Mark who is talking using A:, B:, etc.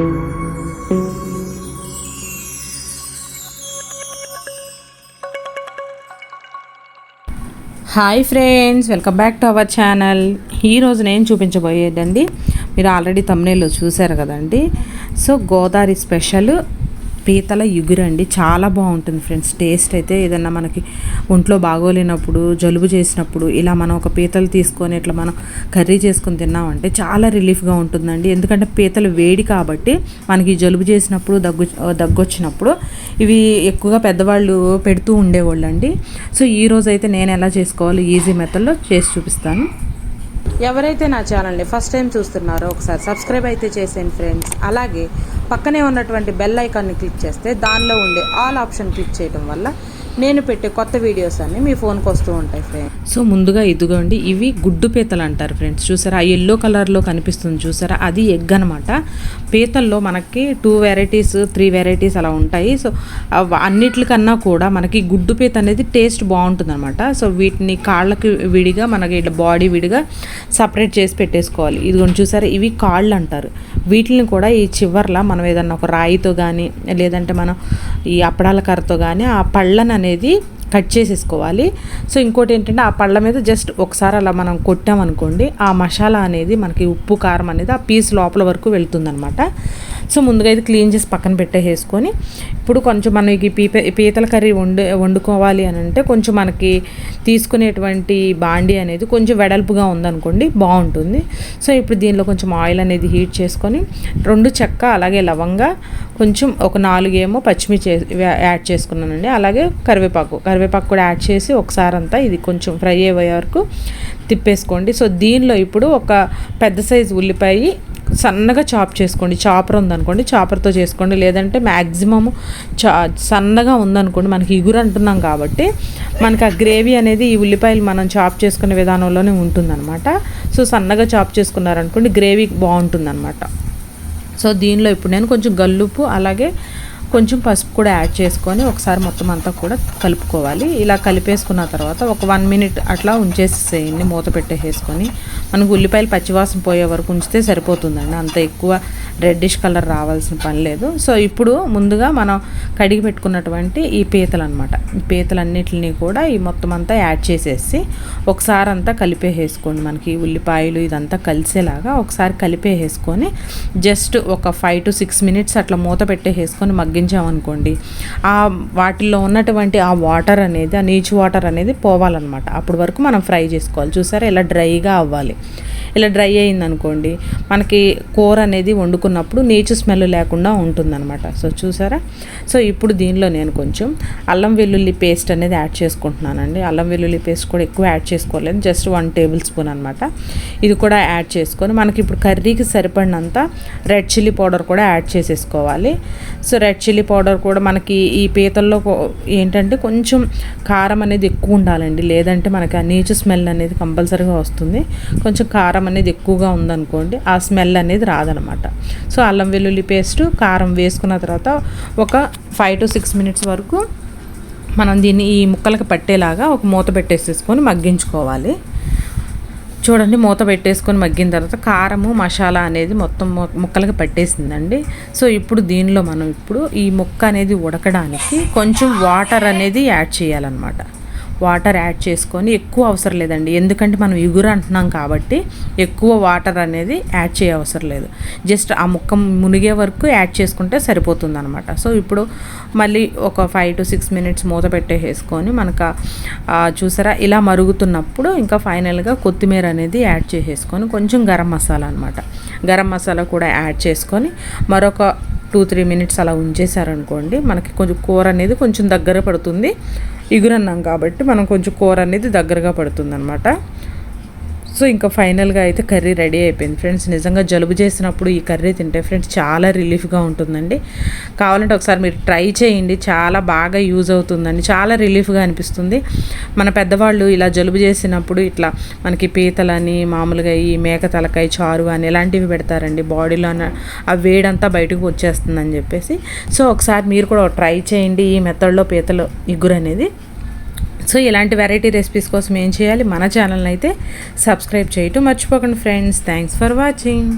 A: Hi friends welcome back to our channel. ఈరోజు నేను చూపించబోయేదండి. మీరు ఆల్రెడీ తమ్నేల్లో చూశారు కదండి. సో గోదావరి స్పెషల్ పీతల యుగురండి చాలా బాగుంటుంది ఫ్రెండ్స్. టేస్ట్ అయితే ఏదన్నా మనకి ఒంట్లో బాగోలేనప్పుడు జలుబు చేసినప్పుడు ఇలా మనం ఒక పీతలు తీసుకొని ఇట్లా మనం కర్రీ చేసుకొని తిన్నామంటే చాలా రిలీఫ్గా ఉంటుందండి. ఎందుకంటే పీతలు వేడి కాబట్టి మనకి జలుబు చేసినప్పుడు దగ్గు దగ్గు వచ్చినప్పుడు ఇవి ఎక్కువగా పెద్దవాళ్ళు పెడుతూ ఉండేవాళ్ళు అండి సో ఈ రోజు అయితే నేను ఎలా చేసుకోవాలి ఈజీ మెథడ్లో చేసి చూపిస్తాను. ఎవరైతే నా ఛానల్ని ఫస్ట్ టైం చూస్తున్నారో ఒకసారి సబ్స్క్రైబ్ అయితే చేసేయండి ఫ్రెండ్స్. అలాగే పక్కనే ఉన్నటువంటి బెల్ ఐకాన్ని క్లిక్ చేస్తే దానిలో ఉండే ఆల్ ఆప్షన్ క్లిక్ చేయడం వల్ల నేను పెట్టే కొత్త వీడియోస్ అన్నీ మీ ఫోన్కి వస్తూ ఉంటాయి ఫ్రెండ్స్ సో ముందుగా ఇదిగోండి ఇవి గుడ్డు పీతలు అంటారు ఫ్రెండ్స్ చూసారా? ఆ ఎల్లో కలర్లో కనిపిస్తుంది చూసారా? అది ఎగ్ అనమాట పీతల్లో మనకి టూ వెరైటీస్ త్రీ వెరైటీస్ అలా ఉంటాయి. సో అన్నిటికన్నా కూడా మనకి గుడ్డు పీత అనేది టేస్ట్ బాగుంటుంది అనమాట సో వీటిని కాళ్ళకి విడిగా మనకి ఇట్లా బాడీ విడిగా సపరేట్ చేసి పెట్టేసుకోవాలి. ఇదిగోండి చూసారా? ఇవి కాళ్ళు అంటారు. వీటిని కూడా ఈ చివర్లా మనం ఏదన్నా ఒక రాయితో కానీ లేదంటే మనం ఈ అప్పడాల కర్రతో కానీ ఆ పళ్ళని అనేది కట్ చేసేసుకోవాలి. సో ఇంకోటి ఏంటంటే ఆ పళ్ళ మీద జస్ట్ ఒకసారి అలా మనం కొట్టామనుకోండి ఆ మసాలా అనేది మనకి ఉప్పు కారం అనేది ఆ పీస్ లోపల వరకు వెళ్తుందనమాట. సో ముందుగా ఇది క్లీన్ చేసి పక్కన పెట్టేసుకొని ఇప్పుడు కొంచెం మనకి పీప పీతల కర్రీ వండు వండుకోవాలి అని అంటే కొంచెం మనకి తీసుకునేటువంటి బాండి అనేది కొంచెం వెడల్పుగా ఉందనుకోండి బాగుంటుంది. సో ఇప్పుడు దీనిలో కొంచెం ఆయిల్ అనేది హీట్ చేసుకొని రెండు చెక్క అలాగే లవంగా కొంచెం ఒక నాలుగేమో పచ్చిమిర్చి యాడ్ చేసుకున్నానండి. అలాగే కరివేపాకు కరివేపాకు కూడా యాడ్ చేసి ఒకసారి అంతా ఇది కొంచెం ఫ్రై అయ్యే వరకు తిప్పేసుకోండి. సో దీనిలో ఇప్పుడు ఒక పెద్ద సైజు ఉల్లిపాయ సన్నగా చాప్ చేసుకోండి. చాపర్ ఉందనుకోండి చాపర్తో చేసుకోండి. లేదంటే మ్యాక్సిమమ్ చా సన్నగా ఉందనుకోండి మనకి ఇగురు అంటున్నాం కాబట్టి మనకి ఆ గ్రేవీ అనేది ఈ ఉల్లిపాయలు మనం చాప్ చేసుకునే విధానంలోనే ఉంటుందన్నమాట. సో సన్నగా చాప్ చేసుకున్నారనుకోండి గ్రేవీ బాగుంటుందన్నమాట. సో దీనిలో ఇప్పుడు నేను కొంచెం గల్లుపు అలాగే కొంచెం పసుపు కూడా యాడ్ చేసుకొని ఒకసారి మొత్తం అంతా కూడా కలుపుకోవాలి. ఇలా కలిపేసుకున్న తర్వాత ఒక వన్ మినిట్ అట్లా ఉంచేసేయండి మూత పెట్టేసేసుకొని మనకు ఉల్లిపాయలు పచ్చివాసన పోయే వరకు ఉంచితే సరిపోతుందండి. అంత ఎక్కువ రెడ్డిష్ కలర్ రావాల్సిన పని లేదు. సో ఇప్పుడు ముందుగా మనం కడిగి పెట్టుకున్నటువంటి ఈ పీతలు అనమాట ఈ పీతలన్నిటిని కూడా ఈ మొత్తం అంతా యాడ్ చేసేసి ఒకసారి అంతా కలిపేసేసుకోండి. మనకి ఉల్లిపాయలు ఇదంతా కలిసేలాగా ఒకసారి కలిపేసుకొని జస్ట్ ఒక ఫైవ్ టు సిక్స్ మినిట్స్ అట్లా మూత పెట్టేసుకొని మగ్గించామనుకోండి ఆ వాటిల్లో ఉన్నటువంటి ఆ వాటర్ అనేది ఆ నీచు వాటర్ అనేది పోవాలన్నమాట. అప్పటి వరకు మనం ఫ్రై చేసుకోవాలి. చూసారా? ఇలా డ్రైగా అవ్వాలి. ఇలా డ్రై అయింది అనుకోండి మనకి కూర అనేది వండుకున్నప్పుడు నీచు స్మెల్ లేకుండా ఉంటుందన్నమాట. సో చూసారా? సో ఇప్పుడు దీనిలో నేను కొంచెం అల్లం వెల్లుల్లి పేస్ట్ అనేది యాడ్ చేసుకుంటున్నానండి. అల్లం వెల్లుల్లి పేస్ట్ కూడా ఎక్కువ యాడ్ చేసుకోలేదు జస్ట్ వన్ టేబుల్ స్పూన్ అనమాట ఇది కూడా యాడ్ చేసుకొని మనకి ఇప్పుడు కర్రీకి సరిపడినంత రెడ్ చిల్లీ పౌడర్ కూడా యాడ్ చేసేసుకోవాలి. సో రెడ్ చిల్లీ పౌడర్ కూడా మనకి ఈ పీతల్లో ఏంటంటే కొంచెం కారం అనేది ఎక్కువ ఉండాలండి. లేదంటే మనకి ఆ నీచు స్మెల్ అనేది కంపల్సరీగా వస్తుంది. కొంచెం కారం అనేది ఎక్కువగా ఉందనుకోండి ఆ స్మెల్ అనేది రాదనమాట. సో అల్లం వెల్లుల్లి పేస్ట్ కారం వేసుకున్న తర్వాత ఒక ఫైవ్ టు సిక్స్ మినిట్స్ వరకు మనం దీన్ని ఈ ముక్కలకి పట్టేలాగా ఒక మూత పెట్టేసేసుకొని మగ్గించుకోవాలి. చూడండి మూత పెట్టేసుకొని మగ్గిన తర్వాత కారము మసాలా అనేది మొత్తం ముక్కలకి పట్టేసిందండి. సో ఇప్పుడు దీనిలో మనం ఇప్పుడు ఈ ముక్క అనేది ఉడకడానికి కొంచెం వాటర్ అనేది యాడ్ చేయాలన్నమాట. వాటర్ యాడ్ చేసుకొని ఎక్కువ అవసరం లేదండి. ఎందుకంటే మనం ఇగురు అంటున్నాం కాబట్టి ఎక్కువ వాటర్ అనేది యాడ్ చేయ అవసరం లేదు. జస్ట్ ఆ ముక్క మునిగే వరకు యాడ్ చేసుకుంటే సరిపోతుంది అనమాట సో ఇప్పుడు మళ్ళీ ఒక ఫైవ్ టు సిక్స్ మినిట్స్ మూత పెట్టేసుకొని మనకు చూసారా? ఇలా మరుగుతున్నప్పుడు ఇంకా ఫైనల్గా కొత్తిమీర అనేది యాడ్ చేసేసుకొని కొంచెం గరం మసాలా అనమాట గరం మసాలా కూడా యాడ్ చేసుకొని మరొక టూ త్రీ మినిట్స్ అలా ఉంచేసారనుకోండి మనకి కొంచెం కూర అనేది కొంచెం దగ్గర పడుతుంది. ఇగురన్నాం కాబట్టి మనం కొంచెం కూర అనేది దగ్గరగా పడుతుంది అనమాట సో ఇంకా ఫైనల్గా అయితే కర్రీ రెడీ అయిపోయింది. ఫ్రెండ్స్ నిజంగా జలుబు చేసినప్పుడు ఈ కర్రీ తింటే ఫ్రెండ్స్ చాలా రిలీఫ్గా ఉంటుందండి. కావాలంటే ఒకసారి మీరు ట్రై చేయండి. చాలా బాగా యూజ్ అవుతుందండి. చాలా రిలీఫ్గా అనిపిస్తుంది. మన పెద్దవాళ్ళు ఇలా జలుబు చేసినప్పుడు ఇట్లా మనకి పీతలని మామూలుగా ఈ మేక తలకాయ చారు అని ఇలాంటివి పెడతారండి. బాడీలో ఆ వేడంతా బయటకు వచ్చేస్తుందని చెప్పేసి. సో ఒకసారి మీరు కూడా ట్రై చేయండి. ఈ మెథడ్లో పీతలు ఇగురు అనేది. సో ఇలాంటి వెరైటీ రెసిపీస్ కోసం ఏం చేయాలి? మన ఛానల్ని అయితే సబ్స్క్రైబ్ చేయటం మర్చిపోకండి ఫ్రెండ్స్ థ్యాంక్స్ ఫర్ వాచింగ్